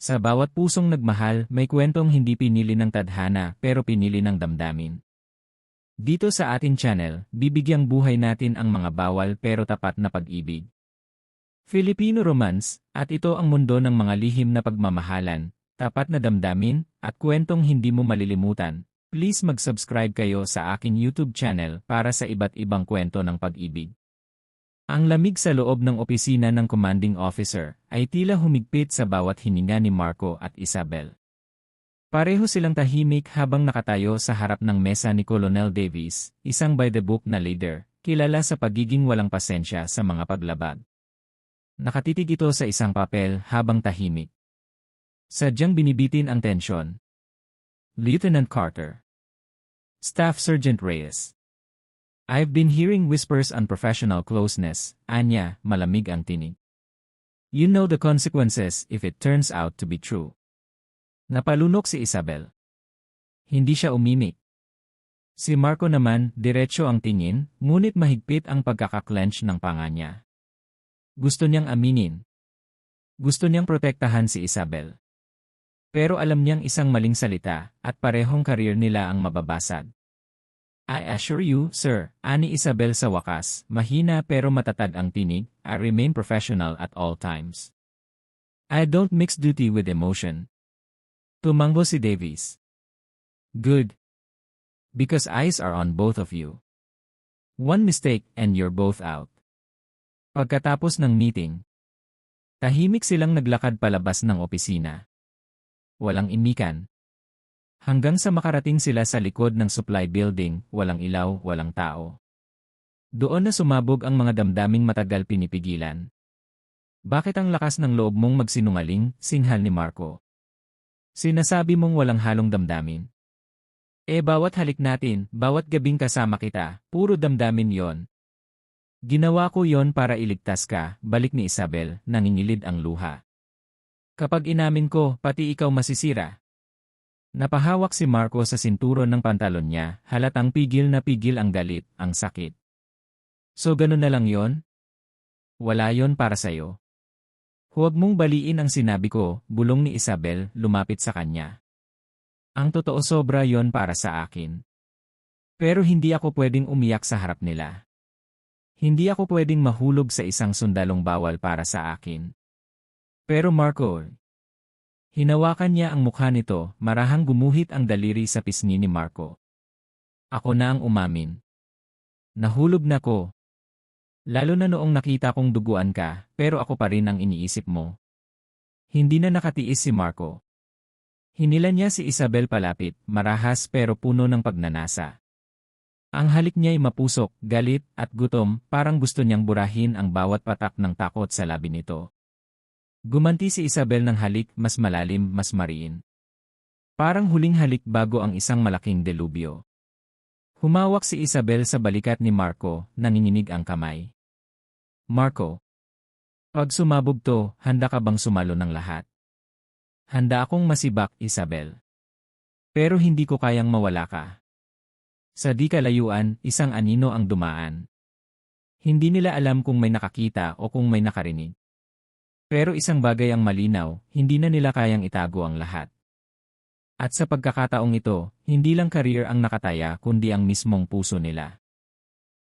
Sa bawat pusong nagmahal, may kwentong hindi pinili ng tadhana pero pinili ng damdamin. Dito sa atin channel, bibigyang buhay natin ang mga bawal pero tapat na pag-ibig. Filipino Romance, at ito ang mundo ng mga lihim na pagmamahalan, tapat na damdamin, at kwentong hindi mo malilimutan. Please mag-subscribe kayo sa aking YouTube channel para sa iba't ibang kwento ng pag-ibig. Ang lamig sa loob ng opisina ng commanding officer ay tila humigpit sa bawat hininga ni Marco at Isabel. Pareho silang tahimik habang nakatayo sa harap ng mesa ni Colonel Davis, isang by-the-book na leader, kilala sa pagiging walang pasensya sa mga paglabag. Nakatitig ito sa isang papel habang tahimik. Sadyang binibitin ang tensyon. Lieutenant Carter Staff Sergeant Reyes I've been hearing whispers on professional closeness, anya, malamig ang tinig. You know the consequences if it turns out to be true. Napalunok si Isabel. Hindi siya umimik. Si Marco naman, diretso ang tingin, ngunit mahigpit ang pagkakaklench ng panga niya. Gusto niyang aminin. Gusto niyang protektahan si Isabel. Pero alam niyang isang maling salita, at parehong karir nila ang mababasag. I assure you, sir, ani Isabel sa wakas, mahina pero matatag ang tinig, I remain professional at all times. I don't mix duty with emotion. Tumango si Davies. Good. Because eyes are on both of you. One mistake and you're both out. Pagkatapos ng meeting, tahimik silang naglakad palabas ng opisina. Walang imikan, Hanggang sa makarating sila sa likod ng supply building, walang ilaw, walang tao. Doon na sumabog ang mga damdaming matagal pinipigilan. Bakit ang lakas ng loob mong magsinungaling, singhal ni Marco? Sinasabi mong walang halong damdamin. Eh bawat halik natin, bawat gabing kasama kita, puro damdamin yon. Ginawa ko yon para iligtas ka, balik ni Isabel, nangingilid ang luha. Kapag inamin ko, pati ikaw masisira, Napahawak si Marco sa sinturon ng pantalon niya, halatang pigil na pigil ang galit, ang sakit. So ganun na lang yon? Wala yon para sa'yo. Huwag mong baliin ang sinabi ko, bulong ni Isabel, lumapit sa kanya. Ang totoo sobra yon para sa akin. Pero hindi ako pwedeng umiyak sa harap nila. Hindi ako pwedeng mahulog sa isang sundalong bawal para sa akin. Pero Marco, Hinawakan niya ang mukha nito, marahang gumuhit ang daliri sa pisngi ni Marco. Ako na ang umamin. Nahulog na ko. Lalo na noong nakita kong duguan ka, pero ako pa rin ang iniisip mo. Hindi na nakatiis si Marco. Hinila niya si Isabel palapit, marahas pero puno ng pagnanasa. Ang halik niya ay mapusok, galit, at gutom, parang gusto niyang burahin ang bawat patak ng takot sa labi nito. Gumanti si Isabel ng halik mas malalim, mas mariin. Parang huling halik bago ang isang malaking delubyo. Humawak si Isabel sa balikat ni Marco, nanginginig ang kamay. Marco. Pag sumabog to, handa ka bang sumalo ng lahat? Handa akong masibak, Isabel. Pero hindi ko kayang mawala ka. Sa di kalayuan, isang anino ang dumaan. Hindi nila alam kung may nakakita o kung may nakarinig. Pero isang bagay ang malinaw, hindi na nila kayang itago ang lahat. At sa pagkakataong ito, hindi lang career ang nakataya kundi ang mismong puso nila.